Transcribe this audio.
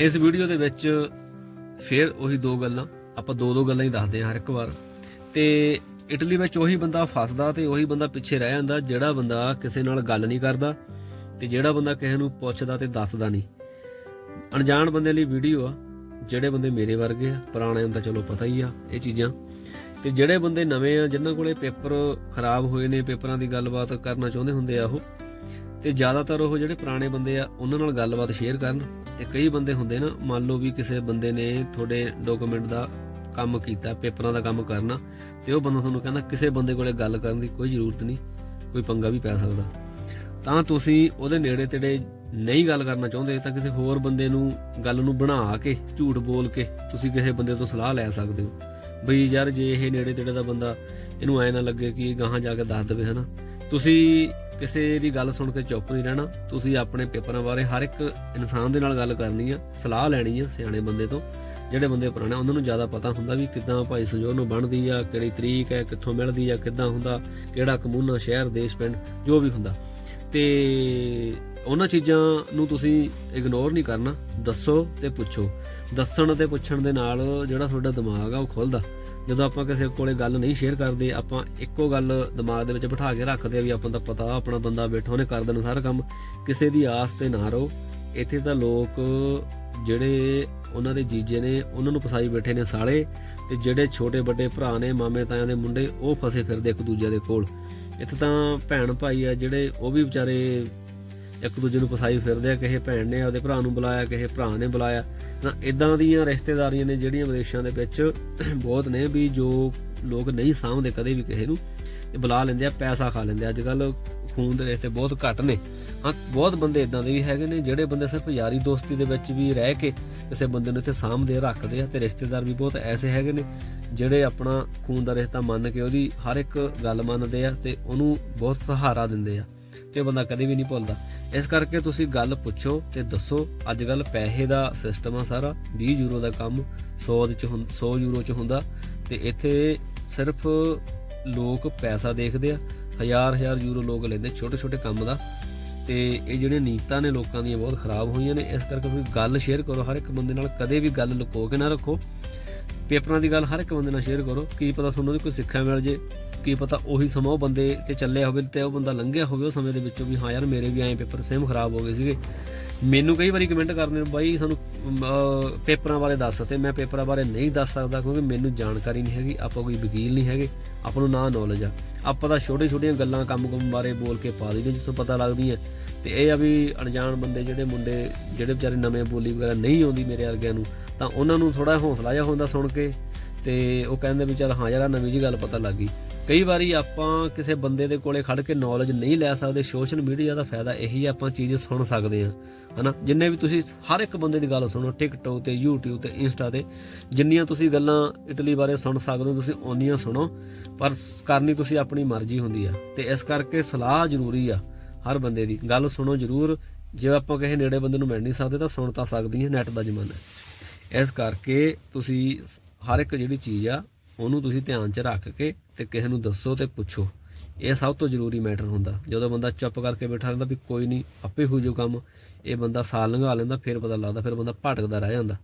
ਇਸ ਵੀਡੀਓ ਦੇ ਵਿੱਚ ਫਿਰ ਉਹੀ ਦੋ ਗੱਲਾਂ, ਆਪਾਂ ਦੋ ਦੋ ਗੱਲਾਂ ਹੀ ਦੱਸਦੇ ਹਾਂ ਹਰ ਇੱਕ ਵਾਰ। ਤੇ ਇਟਲੀ ਵਿੱਚ ਉਹੀ ਬੰਦਾ ਫਸਦਾ ਤੇ ਉਹੀ ਬੰਦਾ ਪਿੱਛੇ ਰਹਿ ਜਾਂਦਾ, ਜਿਹੜਾ ਬੰਦਾ ਕਿਸੇ ਨਾਲ ਗੱਲ ਨਹੀਂ ਕਰਦਾ ਤੇ ਜਿਹੜਾ ਬੰਦਾ ਕਿਸੇ ਨੂੰ ਪੁੱਛਦਾ ਤੇ ਦੱਸਦਾ ਨਹੀਂ। ਅਣਜਾਣ ਬੰਦੇ ਲਈ ਵੀਡੀਓ ਆ, ਜਿਹੜੇ ਬੰਦੇ ਮੇਰੇ ਵਰਗੇ ਆ, ਪੁਰਾਣੇ ਹੁੰਦਾ ਚਲੋ ਪਤਾ ਹੀ ਆ ਇਹ ਚੀਜ਼ਾਂ। ਤੇ ਜਿਹੜੇ ਬੰਦੇ ਨਵੇਂ ਆ, ਜਿਨ੍ਹਾਂ ਕੋਲੇ ਪੇਪਰ ਖਰਾਬ ਹੋਏ ਨੇ, ਪੇਪਰਾਂ ਦੀ ਗੱਲਬਾਤ ਕਰਨਾ ਚਾਹੁੰਦੇ ਹੁੰਦੇ ਆ ਉਹ ਤੇ ਜ਼ਿਆਦਾਤਰ ਉਹ ਜਿਹੜੇ ਪੁਰਾਣੇ ਬੰਦੇ ਆ, ਉਹਨਾਂ ਨਾਲ ਗੱਲਬਾਤ ਸ਼ੇਅਰ ਕਰਨ ਤੇ ਕਈ ਬੰਦੇ ਹੁੰਦੇ ਨਾ, ਮੰਨ ਲਓ ਵੀ ਕਿਸੇ ਬੰਦੇ ਨੇ ਤੁਹਾਡੇ ਡਾਕੂਮੈਂਟ ਦਾ ਕੰਮ ਕੀਤਾ, ਪੇਪਰਾਂ ਦਾ ਕੰਮ ਕਰਨਾ, ਤੇ ਉਹ ਬੰਦਾ ਤੁਹਾਨੂੰ ਕਹਿੰਦਾ ਕਿਸੇ ਬੰਦੇ ਕੋਲੇ ਗੱਲ ਕਰਨ ਦੀ ਕੋਈ ਜ਼ਰੂਰਤ ਨਹੀਂ, ਕੋਈ ਪੰਗਾ ਵੀ ਪੈ ਸਕਦਾ। ਤਾਂ ਤੁਸੀਂ ਉਹਦੇ ਨੇੜੇ ਤੇੜੇ ਨਹੀਂ ਗੱਲ ਕਰਨਾ ਚਾਹੁੰਦੇ, ਤਾਂ ਕਿਸੇ ਹੋਰ ਬੰਦੇ ਨੂੰ ਗੱਲ ਨੂੰ ਬਣਾ ਕੇ, ਝੂਠ ਬੋਲ ਕੇ ਤੁਸੀਂ ਕਿਸੇ ਬੰਦੇ ਤੋਂ ਸਲਾਹ ਲੈ ਸਕਦੇ ਹੋ। ਬਈ ਯਾਰ ਜੇ ਇਹ ਨੇੜੇ ਤੇੜੇ ਦਾ ਬੰਦਾ, ਇਹਨੂੰ ਐ ਨਾ ਲੱਗੇ ਕਿ ਗਾਹਾਂ ਜਾ ਕੇ ਦੱਸ ਦੇਵੇ, ਹਨਾ। ਤੁਸੀਂ ਕਿਸੇ ਦੀ ਗੱਲ ਸੁਣ ਕੇ ਚੁੱਪ ਨਹੀਂ ਰਹਿਣਾ, ਤੁਸੀਂ ਆਪਣੇ ਪੇਪਰਾਂ ਬਾਰੇ ਹਰ ਇੱਕ ਇਨਸਾਨ ਦੇ ਨਾਲ ਗੱਲ ਕਰਨੀ ਆ, ਸਲਾਹ ਲੈਣੀ ਆ ਸਿਆਣੇ ਬੰਦੇ ਤੋਂ, ਜਿਹੜੇ ਬੰਦੇ ਪੁਰਾਣੇ ਉਹਨਾਂ ਨੂੰ ਜ਼ਿਆਦਾ ਪਤਾ ਹੁੰਦਾ ਵੀ ਕਿੱਦਾਂ ਭਾਈ ਸੰਜੋਗ ਨੂੰ ਬਣਦੀ ਆ, ਕਿਹੜੀ ਤਰੀਕ ਹੈ, ਕਿੱਥੋਂ ਮਿਲਦੀ ਆ, ਕਿੱਦਾਂ ਹੁੰਦਾ, ਕਿਹੜਾ ਕਮੂਨਾ ਸ਼ਹਿਰ, ਦੇਸ਼, ਪਿੰਡ, ਜੋ ਵੀ ਹੁੰਦਾ। ਤੇ ਉਹਨਾਂ ਚੀਜ਼ਾਂ ਨੂੰ ਤੁਸੀਂ ਇਗਨੋਰ ਨਹੀਂ ਕਰਨਾ। ਦੱਸੋ ਤੇ ਪੁੱਛੋ। ਦੱਸਣ ਤੇ ਪੁੱਛਣ ਦੇ ਨਾਲ ਜਿਹੜਾ ਤੁਹਾਡਾ ਦਿਮਾਗ ਆ ਉਹ ਖੁੱਲਦਾ। ਜਦੋਂ ਆਪਾਂ ਕਿਸੇ ਕੋਲੇ ਗੱਲ ਨਹੀਂ ਸ਼ੇਅਰ ਕਰਦੇ, ਆਪਾਂ ਇੱਕੋ ਗੱਲ ਦਿਮਾਗ ਦੇ ਵਿੱਚ ਬਿਠਾ ਕੇ ਰੱਖਦੇ ਆ ਵੀ ਆਪਾਂ ਦਾ ਪਤਾ, ਆਪਣਾ ਬੰਦਾ ਬੈਠਾ, ਉਹਨੇ ਕਰ ਦੇਣਾ ਸਾਰਾ ਕੰਮ। ਕਿਸੇ ਦੀ ਆਸ ਤੇ ਨਾ ਰਹੋ। ਇੱਥੇ ਤਾਂ ਲੋਕ ਜਿਹੜੇ ਉਹਨਾਂ ਦੇ ਜੀਜੇ ਨੇ, ਉਹਨਾਂ ਨੂੰ ਫਸਾਈ ਬੈਠੇ ਨੇ ਸਾਲੇ ਤੇ ਜਿਹੜੇ ਛੋਟੇ ਵੱਡੇ ਭਰਾ ਨੇ, ਮਾਮੇ ਤਾਇਆਂ ਦੇ ਮੁੰਡੇ, ਉਹ ਫਸੇ ਫਿਰਦੇ ਇੱਕ ਦੂਜੇ ਦੇ ਕੋਲ। ਇੱਥੇ ਤਾਂ ਭੈਣ ਭਾਈ ਆ ਜਿਹੜੇ, ਉਹ ਵੀ ਵਿਚਾਰੇ ਇੱਕ ਦੂਜੇ ਨੂੰ ਫਸਾਈ ਫਿਰਦੇ ਆ, ਕਿਸੇ ਭੈਣ ਨੇ ਆਪਦੇ ਭਰਾ ਨੂੰ ਬੁਲਾਇਆ, ਕਿਸੇ ਭਰਾ ਨੇ ਬੁਲਾਇਆ। ਨਾ ਇਦਾਂ ਦੀਆਂ ਰਿਸ਼ਤੇਦਾਰੀਆਂ ਨੇ ਜਿਹੜੀਆਂ ਵਿਦੇਸ਼ਾਂ ਦੇ ਵਿੱਚ ਬਹੁਤ ਨੇ ਵੀ ਜੋ ਲੋਕ ਨਹੀਂ ਸਾਂਭਦੇ ਕਦੇ ਵੀ ਕਿਸੇ ਨੂੰ, ਇਹ ਬੁਲਾ ਲੈਂਦੇ ਆ, ਪੈਸਾ ਖਾ ਲੈਂਦੇ ਅੱਜ ਕੱਲ ਖੂਨ ਦੇ ਰਿਸ਼ਤੇ ਬਹੁਤ ਘੱਟ ਨੇ। ਹਾਂ, ਬਹੁਤ ਬੰਦੇ ਇਦਾਂ ਦੇ ਵੀ ਹੈਗੇ ਨੇ, ਜਿਹੜੇ ਬੰਦੇ ਸਿਰਫ ਯਾਰੀ ਦੋਸਤੀ ਦੇ ਵਿੱਚ ਵੀ ਰਹਿ ਕੇ ਕਿਸੇ ਬੰਦੇ ਨੂੰ ਇੱਥੇ ਸਾਂਭਦੇ ਰੱਖਦੇ ਆ ਤੇ ਰਿਸ਼ਤੇਦਾਰ ਵੀ ਬਹੁਤ ਐਸੇ ਹੈਗੇ ਨੇ, ਜਿਹੜੇ ਆਪਣਾ ਖੂਨ ਦਾ ਰਿਸ਼ਤਾ ਮੰਨ ਕੇ ਉਹਦੀ ਹਰ ਇੱਕ ਗੱਲ ਮੰਨਦੇ ਆ ਤੇ ਉਹਨੂੰ ਬਹੁਤ ਸਹਾਰਾ ਦਿੰਦੇ ਆ। ਤੇ ਉਹ ਬੰਦਾ ਕਦੇ ਵੀ ਨਹੀਂ ਭੁੱਲਦਾ। ਇਸ ਕਰਕੇ ਤੁਸੀਂ ਗੱਲ ਪੁੱਛੋ ਤੇ ਦੱਸੋ ਅੱਜ ਕੱਲ ਪੈਸੇ ਦਾ ਸਿਸਟਮ ਆ ਸਾਰਾ 20 ਯੂਰੋ ਦਾ ਕੰਮ 100 ਦੇ ਚ 100 ਯੂਰੋ ਚ ਹੁੰਦਾ। ਤੇ ਇੱਥੇ ਸਿਰਫ ਲੋਕ ਪੈਸਾ ਦੇਖਦੇ ਆ ਹਜ਼ਾਰ ਹਜ਼ਾਰ ਯੂਰੋ ਲੋਕ ਲੈਂਦੇ ਛੋਟੇ ਛੋਟੇ ਕੰਮ ਦਾ। ਤੇ ਇਹ ਜਿਹੜੀਆਂ ਨੀਤਾਂ ਨੇ ਲੋਕਾਂ ਦੀਆਂ ਬਹੁਤ ਖਰਾਬ ਹੋਈਆਂ ਨੇ, ਇਸ ਕਰਕੇ ਤੁਸੀਂ ਗੱਲ ਸ਼ੇਅਰ ਕਰੋ, ਹਰ ਇੱਕ ਬੰਦੇ ਨਾਲ ਕਦੇ ਵੀ ਗੱਲ ਲੁਕੋ ਕੇ ਨਾ ਰੱਖੋ। ਪੇਪਰਾਂ ਦੀ ਗੱਲ ਹਰ ਇੱਕ ਬੰਦੇ ਨਾਲ ਸ਼ੇਅਰ ਕਰੋ, ਕੀ ਪਤਾ ਤੁਹਾਨੂੰ ਵੀ ਕੋਈ ਸਿੱਖਿਆ ਮਿਲ ਜੇ। ਕੀ ਪਤਾ ਉਹੀ ਸਮਾਂ ਉਹ ਬੰਦੇ ਤੇ ਚੱਲਿਆ ਹੋਵੇ ਤੇ ਉਹ ਬੰਦਾ ਲੰਘਿਆ ਹੋਵੇ ਉਹ ਸਮੇਂ ਦੇ ਵਿੱਚੋਂ ਵੀ ਹਾਂ ਯਾਰ ਮੇਰੇ ਵੀ ਐਂ ਪੇਪਰ ਸੇਮ ਖਰਾਬ ਹੋ ਗਏ ਸੀਗੇ। ਮੈਨੂੰ ਕਈ ਵਾਰੀ ਕਮੈਂਟ ਕਰਦੇ ਨੇ, ਬਾਈ ਸਾਨੂੰ ਪੇਪਰਾਂ ਬਾਰੇ ਦੱਸ ਤੇ ਮੈਂ ਪੇਪਰਾਂ ਬਾਰੇ ਨਹੀਂ ਦੱਸ ਸਕਦਾ ਕਿਉਂਕਿ ਮੈਨੂੰ ਜਾਣਕਾਰੀ ਨਹੀਂ ਹੈਗੀ, ਆਪਾਂ ਕੋਈ ਵਕੀਲ ਨਹੀਂ ਹੈਗੇ, ਆਪਾਂ ਨੂੰ ਨਾ ਨੌਲੇਜ ਆ। ਆਪਾਂ ਤਾਂ ਛੋਟੇ ਛੋਟੀਆਂ ਗੱਲਾਂ ਕੰਮ ਕੰਮ ਬਾਰੇ ਬੋਲ ਕੇ ਪਾ ਦਈਏ ਜਿੱਥੋਂ ਪਤਾ ਲੱਗਦੀਆਂ। ਤੇ ਇਹ ਆ ਵੀ ਅਣਜਾਣ ਬੰਦੇ ਜਿਹੜੇ ਮੁੰਡੇ, ਜਿਹੜੇ ਵਿਚਾਰੇ ਨਵੇਂ ਬੋਲੀ ਵਗੈਰਾ ਨਹੀਂ ਆਉਂਦੀ ਮੇਰੇ ਵਰਗਿਆਂ ਨੂੰ, ਤਾਂ ਉਹਨਾਂ ਨੂੰ ਥੋੜਾ ਹੌਸਲਾ ਜਿਹਾ ਹੁੰਦਾ ਸੁਣ ਕੇ ਤੇ ਉਹ ਕਹਿੰਦੇ ਵੀ ਚੱਲ ਹਾਂ ਯਾਰ ਆਹ ਨਵੀਂ ਜੀ ਗੱਲ ਪਤਾ ਲੱਗ ਗਈ। ਕਈ ਵਾਰੀ ਆਪਾਂ ਕਿਸੇ ਬੰਦੇ ਦੇ ਕੋਲੇ ਖੜ ਕੇ ਨੌਲੇਜ ਨਹੀਂ ਲੈ ਸਕਦੇ ਸੋਸ਼ਲ ਮੀਡੀਆ ਦਾ ਫਾਇਦਾ ਇਹੀ ਆ, ਆਪਾਂ ਚੀਜ਼ ਸੁਣ ਸਕਦੇ ਆ ਹਨਾ? ਜਿੰਨੇ ਵੀ ਤੁਸੀਂ ਹਰ ਇੱਕ ਬੰਦੇ ਦੀ ਗੱਲ ਸੁਣੋ ਟਿਕਟੋਕ ਤੇ YouTube ਤੇ ਇੰਸਟਾ ਤੇ ਜਿੰਨੀਆਂ ਤੁਸੀਂ ਗੱਲਾਂ ਇਟਲੀ ਬਾਰੇ ਸੁਣ ਸਕਦੇ ਹੋ ਤੁਸੀਂ ਓਨੀਆਂ ਸੁਣੋ ਪਰ ਕਰਨੀ ਤੁਸੀਂ ਆਪਣੀ ਮਰਜ਼ੀ ਹੁੰਦੀ ਆ। ਤੇ ਇਸ ਕਰਕੇ ਸਲਾਹ ਜ਼ਰੂਰੀ ਆ ਹਰ ਬੰਦੇ ਦੀ। ਗੱਲ ਸੁਣੋ ਜ਼ਰੂਰ ਜੇ ਆਪਾਂ ਕਿਸੇ ਨੇੜੇ ਬੰਦੇ ਨੂੰ ਮਿਲ ਨਹੀਂ ਸਕਦੇ ਤਾਂ ਸੁਣ ਤਾਂ ਸਕਦੀ ਹੈ ਨੈਟ ਦਾ ਜ਼ਮਾਨਾ। ਹੈ ਇਸ ਕਰਕੇ ਤੁਸੀਂ ਹਰ ਇੱਕ ਜਿਹੜੀ ਚੀਜ਼ ਆ, ਉਹਨੂੰ ਤੁਸੀਂ ਧਿਆਨ 'ਚ ਰੱਖ ਕੇ ਤੇ ਕਿਸੇ ਨੂੰ ਦੱਸੋ ਤੇ ਪੁੱਛੋ। ਇਹ ਸਭ ਤੋਂ ਜ਼ਰੂਰੀ ਮੈਟਰ ਹੁੰਦਾ। ਜਦੋਂ ਬੰਦਾ ਚੁੱਪ ਕਰਕੇ ਬੈਠਾ ਰਹਿੰਦਾ ਵੀ ਕੋਈ ਨਹੀਂ ਆਪੇ ਹੋ ਜਾਊ ਕੰਮ। ਇਹ ਬੰਦਾ ਸਾਲ ਲੰਘਾ ਲੈਂਦਾ, ਫਿਰ ਪਤਾ ਲੱਗਦਾ, ਫਿਰ ਬੰਦਾ ਭਟਕਦਾ ਰਹਿ ਜਾਂਦਾ।